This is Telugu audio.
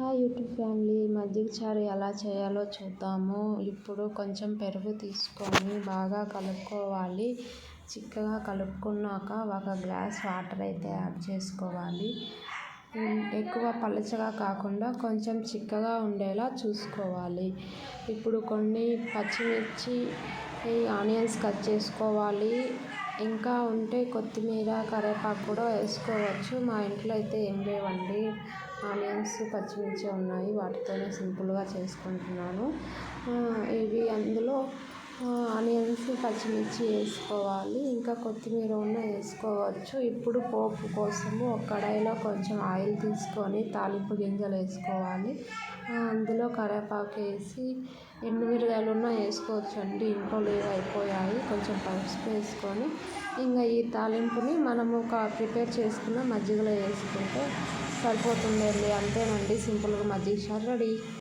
హాయ్ యూట్యూబ్ ఫ్యామిలీ మజ్జిగ చారు ఎలా చేయాలో చూద్దాము. ఇప్పుడు కొంచెం పెరుగు తీసుకొని బాగా కలుపుకోవాలి. చిక్కగా కలుపుకున్నాక ఒక గ్లాస్ వాటర్ అయితే యాడ్ చేసుకోవాలి. ఎక్కువ పలచగా కాకుండా కొంచెం చిక్కగా ఉండేలా చూసుకోవాలి. ఇప్పుడు కొన్ని పచ్చిమిర్చి ఆనియన్స్ కట్ చేసుకోవాలి. ఇంకా ఉంటే కొత్తిమీర కరివేపాకు కూడా వేసుకోవచ్చు. మా ఇంట్లో అయితే ఏం లేవండి. ఆనియన్స్ పచ్చిమిర్చి ఉన్నాయి. వాటితోనే సింపుల్గా చేసుకుంటున్నాను. ఇవి అందులో ఆనియన్స్ పచ్చిమిర్చి వేసుకోవాలి. ఇంకా కొత్తిమీర ఉన్న వేసుకోవచ్చు. ఇప్పుడు పోపు కోసము ఒక కడాయిలో కొంచెం ఆయిల్ తీసుకొని తాలింపు గింజలు వేసుకోవాలి. అందులో కరివేపాకు వేసి ఎండుమిరగాయలు ఉన్న వేసుకోవచ్చు అండి ఇంట్లో లేవు అయిపోయాయి. కొంచెం పసుపు వేసుకొని ఇంకా ఈ తాలింపుని మనము ఒక ప్రిపేర్ చేసుకున్న మజ్జిగలో వేసుకుంటే సరిపోతుందండి. అంతేనండి. సింపుల్గా మజ్జిగ చారు రెడీ.